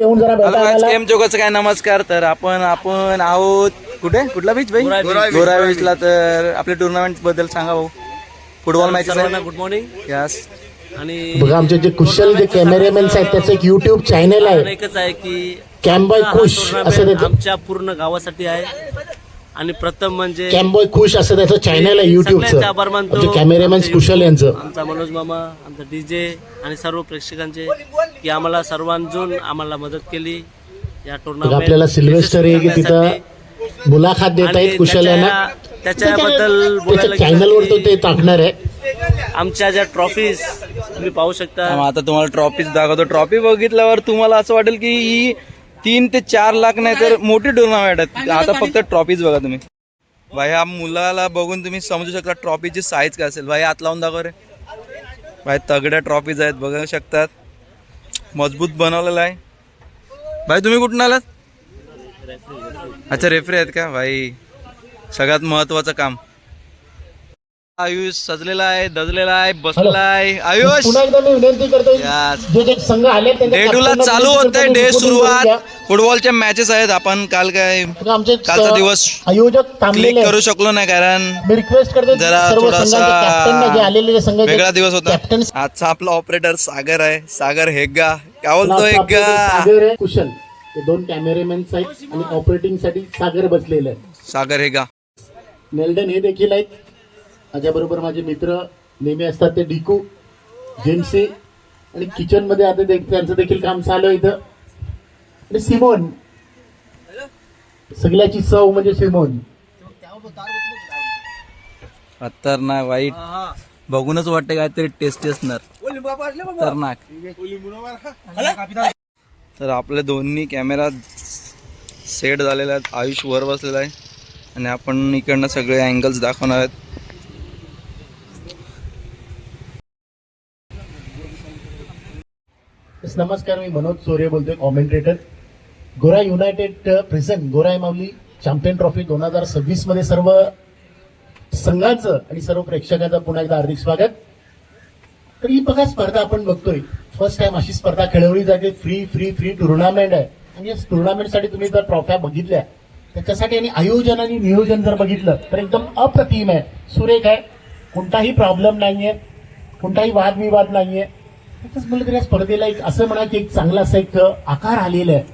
येऊन जरा भेटा आम्हाला. एम जोगाचं काय नमस्कार तर आपण आपण आहोत कुठे? कुठला बीच भाई? गोरा बीचला तर आपल्या टुर्नामेंटबद्दल सांगा भाऊ फुटबॉल मॅचेस सर्वांना गुड मॉर्निंग यस आणि बघा आमचे जे कुशल जे कॅमेरामॅन आहेत त्याचं एक युट्यूब चॅनल आहे. एकच आहे की कॅम्बॉय हा खुश tournament असं आमच्या पूर्ण गावासाठी आहे. आणि प्रथम म्हणजे कॅम्बॉय खुश असं त्याचं चॅनल आहे युट्यूबचं सगळ्यांचे आभार मानतो. कॅमेरामॅन आमचे कुशल यांचं. आमचा मनोज मामा आमचा डीजे आणि सर्व प्रेक्षकांचे की आम्हाला सर्वांजून आम्हाला मदत केली या टुर्नामेंट आपल्याला सिल्वेस्टर आहे की तिथं मुलाखत देत आहेत कुशल यांना त्याच्याबद्दल त्याच्या बोलायला चॅनलवर तो टाकणार आहे. आमच्या ज्या ट्रॉफीज तुम्ही पाहू शकता. आता तुम्हाला ट्रॉफीच दाखवतो. ट्रॉफी बघितल्यावर तुम्हाला असं वाटेल की ही तीन ते चार लाख नाही तर मोठी टुर्नामेंट आहे आता फक्त ट्रॉफीज बघा तुम्ही. भाई हा मुलाला बघून तुम्ही समजू शकता ट्रॉफीची साईज काय असेल. भाई हात लावून दाखव रे. भाई तगड्या ट्रॉफीज आहेत बघू शकतात. मजबूत बनवलेला आहे. भाई तुम्ही कुठून आलात? अच्छा रेफरी आहेत का? भाई सगळ्यात महत्वाचं काम. आयुष सजलेला आहे दजलेला आहे बसलेला आहे. आयुष! पुन्हा एकदा मी विनंती करतो Yes. जे जे संघ आले त्यांच्या डे टू ला captain ना चालू विनंती होत आहे करतो, डे सुरुवात. फुटबॉलच्या मॅचेस आहेत आपण काल काय आमचे कालचा दिवस आयोजक क्लिक करू आहेत. शकलो नाही कारण मी रिक्वेस्ट करतो जरा सर्व थोडासा संघांचे कॅप्टन जे आलेले जे संघ वेगळा दिवस होता. कॅप्टन आजचा आपला ऑपरेटर सागर आहे. सागर हेग्गा. काय बोलतो हेग्गा? सागर कुशल. दोन कॅमेरामॅन आहेत आणि ऑपरेटिंगसाठी सागर बसलेले सागर हेगा मेल्डन हे देखील आहेत. माझ्याबरोबर माझे मित्र नेहमी असतात ते डिकू जेमसी आणि किचनमध्ये आता त्यांचं देखील काम चालू आहे इथं. आणि सिमोन. सगळ्याची चव म्हणजे सिमोन. तर नाही वाईट. बघूनच वाटतं काहीतरी टेस्टी असणार. खतरनाक. तर आपले दोन्ही कॅमेरा सेट झालेला आहेत. आयुष वर बसलेला आहे. आणि आपण इकडनं सगळे अँगल्स दाखवणार आहेत. नमस्कार मी मनोज सोरे बोलतोय commentator Gora united present Gorai Mauli champion trophy दोन हजार सव्वीसमध्ये सर्व संघाचं आणि सर्व प्रेक्षकांचं पुन्हा एकदा हार्दिक स्वागत. तर ही बघा स्पर्धा आपण बघतोय. फर्स्ट टाइम अशी स्पर्धा खेळवली जाते. फ्री फ्री फ्री टुर्नामेंट आहे. आणि या टुर्नामेंटसाठी तुम्ही जर ट्रॉफ्या बघितल्या त्याच्यासाठी आणि आयोजन आणि नियोजन जर बघितलं तर एकदम अप्रतिम आहे. सुरेख आहे. कोणताही प्रॉब्लेम नाहीये. कोणताही वादविवाद नाहीये. त्याच म्हणलं तर या स्पर्धेला एक असं म्हणा की एक चांगला असा एक आकार आलेला आहे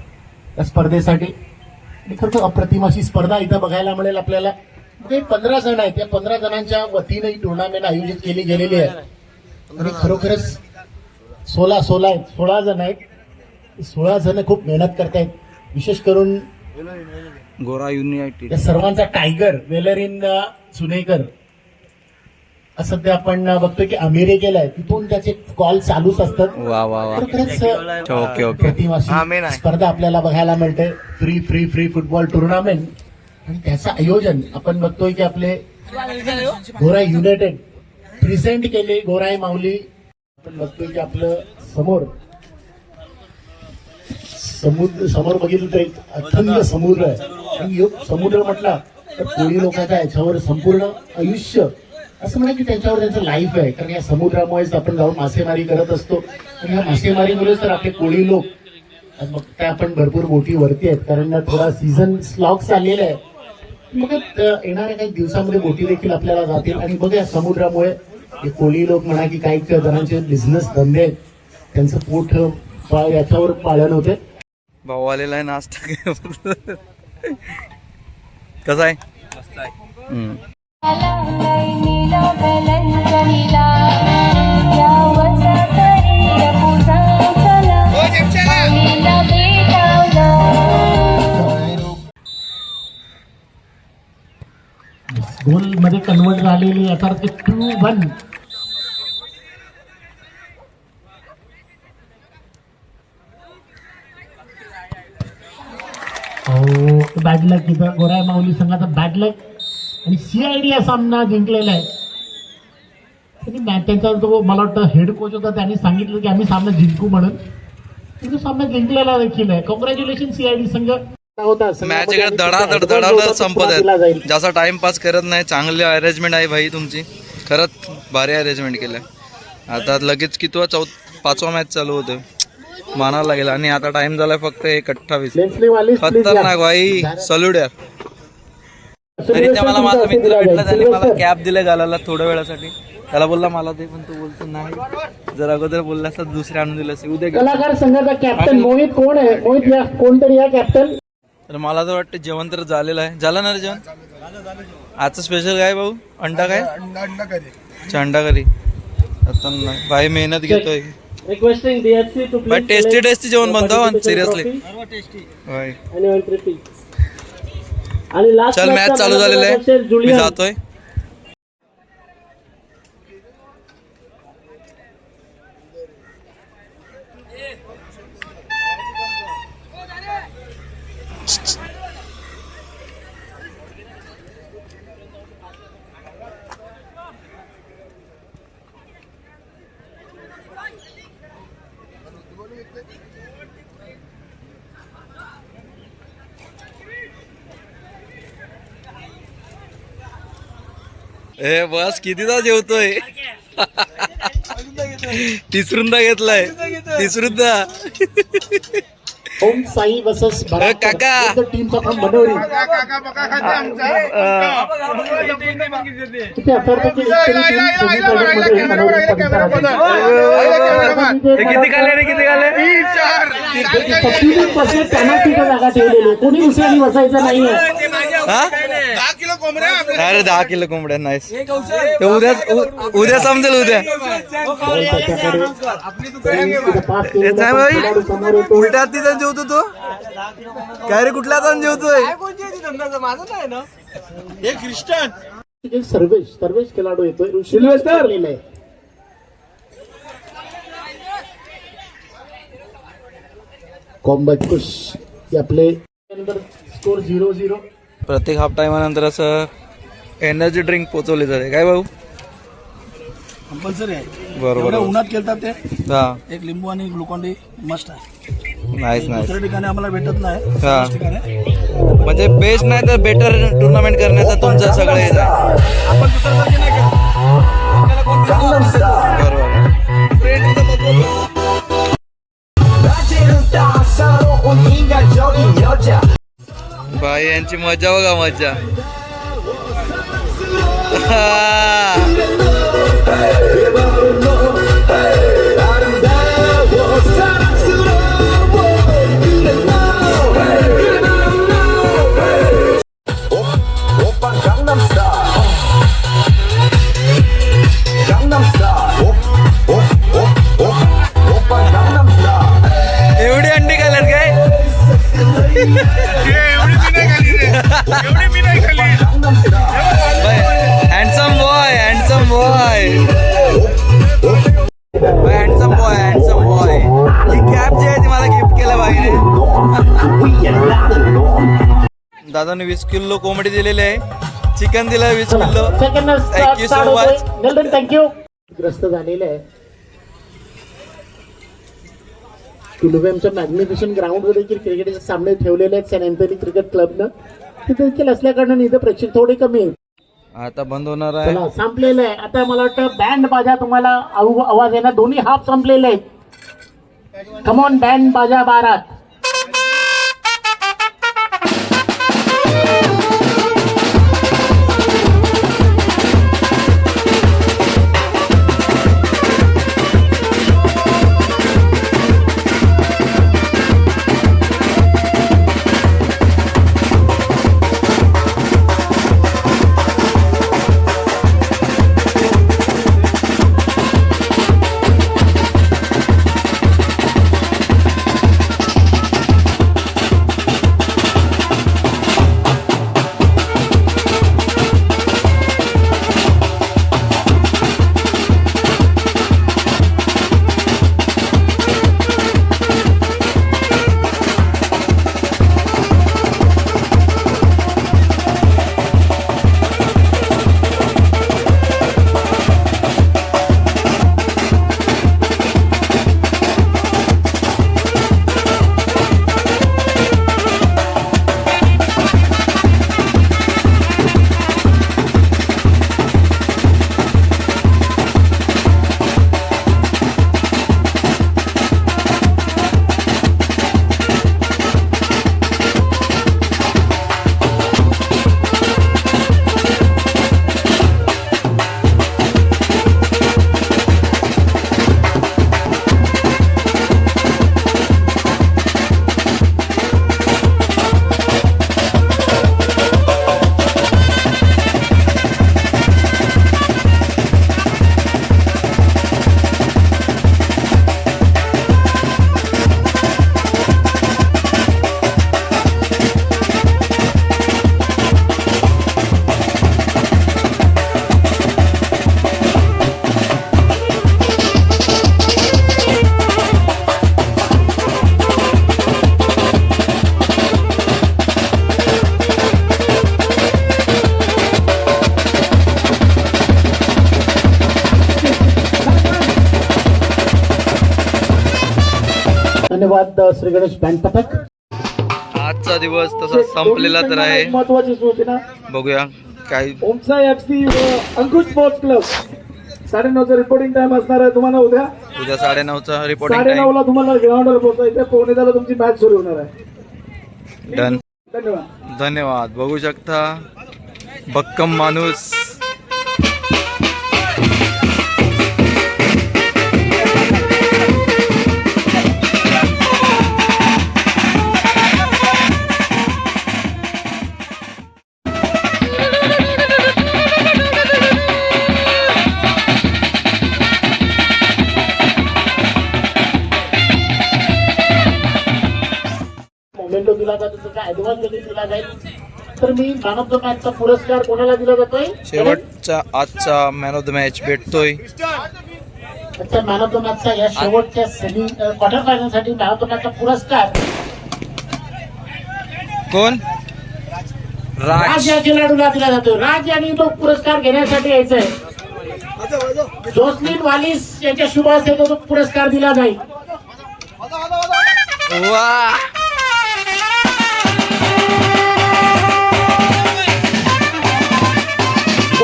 या स्पर्धेसाठी. आणि खरं अप्रतिम अशी स्पर्धा इथं बघायला मिळेल आपल्याला. म्हणजे पंधरा जण आहेत या पंधरा जणांच्या वतीनं ही टुर्नामेंट आयोजित केली गेलेली आहे. आणि खरोखरच सोळा सोळा आहेत सोळा जण आहेत. सोळा जण खूप मेहनत करतायत. विशेष करून गोरा युनायटेड या सर्वांचा टायगर वेलरिन सुनेकर सध्या आपण बघतोय की अमेरिकेला आहे तिथून त्याचे कॉल चालूच असतात. वा वा वा. खरोखरच ओके ओके. स्पर्धा आपल्याला बघायला मिळते. Free free free football tournament आणि त्याचं आयोजन आपण बघतोय की आपले गोराय युनायटेड प्रेझेंट केले गोराय माऊली. आपण बघतोय की आपलं समोर समुद्र समोर बघितलं तर एक अथंग समुद्र आहे. आणि समुद्र म्हटला तर कोळी लोकांच्या याच्यावर संपूर्ण आयुष्य असं म्हणा की त्यांच्यावर त्यांचं लाईफ आहे. कारण या समुद्रामुळेच आपण जाऊन मासेमारी करत असतो. आणि ह्या मासेमारीमुळेच तर आपले कोळी लोक मग त्या आपण भरपूर मोठी वरती आहेत. कारण थोडा सीझन स्लॉक चाललेला आहे. मग येणाऱ्या काही दिवसामध्ये बोटी देखील आपल्याला जातील. आणि बघा या समुद्रामुळे हे कोळी लोक म्हणा की काही जणांचे बिझनेस धंदे आहेत. त्यांचं पोट याच्यावर पालन होते. भाऊ आलेला आहे नाश्ता कसा आहे? गोलमध्ये कन्वर्ट झालेली याचा अर्थ टू वन हो बॅड लक इथं गोराय माऊली संघाचा बॅड लक आणि सीआयडी हा सामना जिंकलेला आहे. त्यांचा जो मला वाटतं हेड कोच होता त्यांनी सांगितलं की आम्ही सामना जिंकू म्हणून. तो सामना जिंकलेला देखील आहे. कॉंग्रॅच्युलेशन सीआयडी संघ. मॅच इकडे धडाधड धडाधड संपत आहेत. जास्त टाइमपास करत नाही चांगली अरेंजमेंट आहे भाई तुमची. खरंच भारी अरेंजमेंट केलं आता लगेच कितवा चौ पाचवा मॅच चालू होतोय. मानावं लागेल. आणि आता टाइम झालाय फक्त एक अठ्ठावीस. खतरनाक भाई. सल्यूट यार. तरी त्या मला माझा मित्र भेटला त्याने मला कॅब दिले घालायला थोड्या वेळासाठी. त्याला बोलला मला ते पण तो बोलतो नाही. जर अगोदर बोलला असता दुसरे आणून दिले असते. उद्या. कलाकार संघाचा कॅप्टन मोहित कोण आहे? मोहित या कोणतरी या कॅप्टन तर मला तर वाटतं जेवण तर झालेलं आहे. झालं ना रे जेवण? आजचं स्पेशल काय भाऊ? अंडा काय? अच्छा, अंडा करी आता नाही. भाई मेहनत घेतोय. रिक्वेस्टिंग टेस्टी टेस्टी जेवण बनतो सिरियसली भाई. आणि लास्ट चल मॅच चालू झालेलं आहे. मी जातोय. ए बस कितीदा जेवतोय तिसरूंदा घेतलाय तिसरूंदा ओम साई अ, काका. टीमचा फ्रॉम मनोरी किती ही खाले रे किती खाले पस्तीस पर्सेंट पेनल्टीच्या जागा ठेवलेली. कोणी दुसऱ्यानी बसायचं नाहीये हा अरे दहा किलो कोंबड्या नाहीस उद्या उद्या समजेल उद्या. बॉल त्याच्याकडे तरी पास केलेला काय तो बाई? खेळाडू समोर येतो उलट्या हाती जाऊन जेवतो तो काय रे कुठल्या हाताने जेवतोय एक सर्वेश सर्वेश खेळाडू येतोय. आहे. कॉम्बॅट हे आपले स्कोर झिरो झिरो प्रत्येक हाफ टाइमानंतर असं एनर्जी ड्रिंक पोचवली जाते. काय भाऊ? कंपल्सरी आहे. बरोबर एवढ्या उन्हात खेळतात ते. हा. एक लिंबू आणि ग्लुकॉन डी मस्ट आहे. नाहीच नाही दुसऱ्या ठिकाणी आम्हाला भेटत नाही. हा. दुसऱ्या ठिकाणी. म्हणजे बेस्ट नाही तर बेटर टुर्नामेंट करण्याचा तुमचं सगळं हे आहे. आपण दुसऱ्या जागी नाही खेळत आपल्याला कोण देतो? बरोबर. यांची मजा बघा मजा. दादाने वीस किलो कोंबडी दिलेली आहे. चिकन दिलं वीस kilo. so much. Well thank you ग्रस्त झालेलं आहे. किलोवेमच्या मॅग्निफिशन ग्राउंडवर देखील क्रिकेटचे सामने ठेवलेले आहेत सेंट अँथनी क्रिकेट क्लबनं तिथे देखील असल्या कारणाने इथं प्रेक्षक थोडे कमी आहेत. आता बंद होणार आहे. संपलेलं आहे. आता मला वाटतं बँड बाजा तुम्हाला आव- आवाज येणार. दोन्ही हाफ संपलेले आहेत. कमोन बँड बाजा बारात अ, श्री गणेश बँड पथक आजचा दिवस तसा संपलेला तर आहे. महत्वाची सूचना बघूया काय ओमसा एफ सी व अंकुश स्पोर्ट्स क्लब साडेनऊचा रिपोर्टिंग टाइम असणार आहे तुम्हाला उद्या. उद्या साडेनऊचा रिपोर्टिंग साडेनऊ टाइम ला तुम्हाला ग्राउंडवर पोहोचायचं पोहणे झाला तुमची मॅच सुरू होणार आहे. डन. धन्यवाद. धन्यवाद. बघू शकता भक्कम माणूस. ऍडव्हान्स देखील दिला जाईल तर मी मॅन ऑफ द मॅचचा पुरस्कार कोणाला दिला जातोय शेवटचा आजचा मॅन ऑफ द मॅच भेटतोय. आजच्या मॅन ऑफ द मॅचचा या शेवटच्या सेमी क्वार्टर फायनलसाठी मॅन ऑफ द मॅचचा पुरस्कार. कोण? राज. या खेळाडूला दिला जातो. राज यांनी तो पुरस्कार घेण्यासाठी यायचंय. जोसलिन वालिस यांच्या शुभ हस्ते तो पुरस्कार दिला जाईल. वा.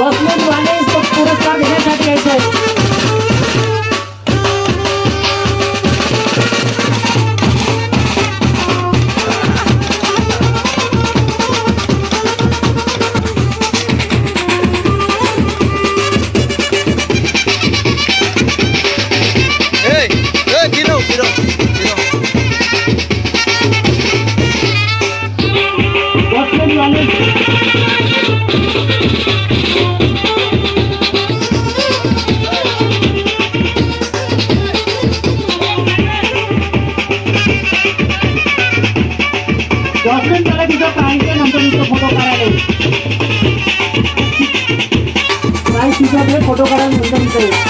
जोसलिन वालिस पुरस्कार घेण्यासाठी यायचंय. ए 事柄に挑むといす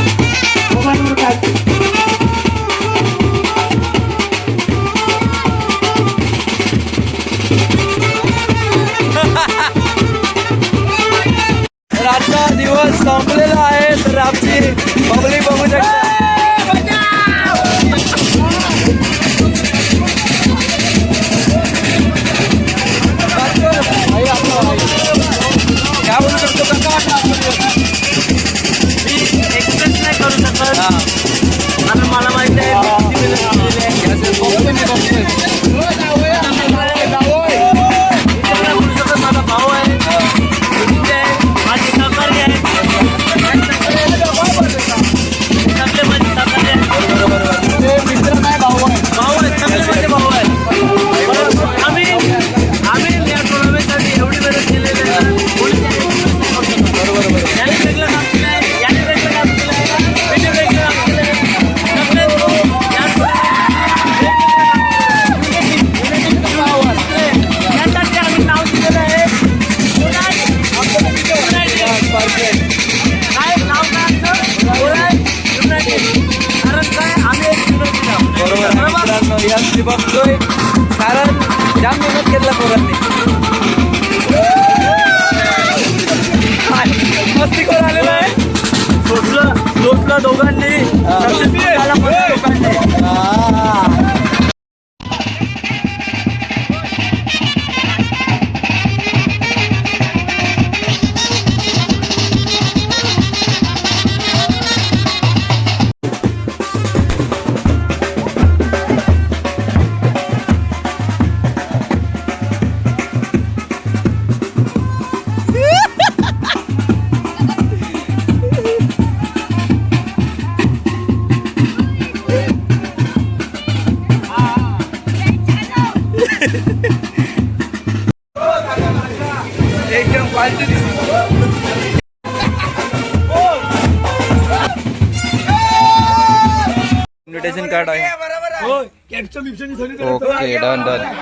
Okay, done, done.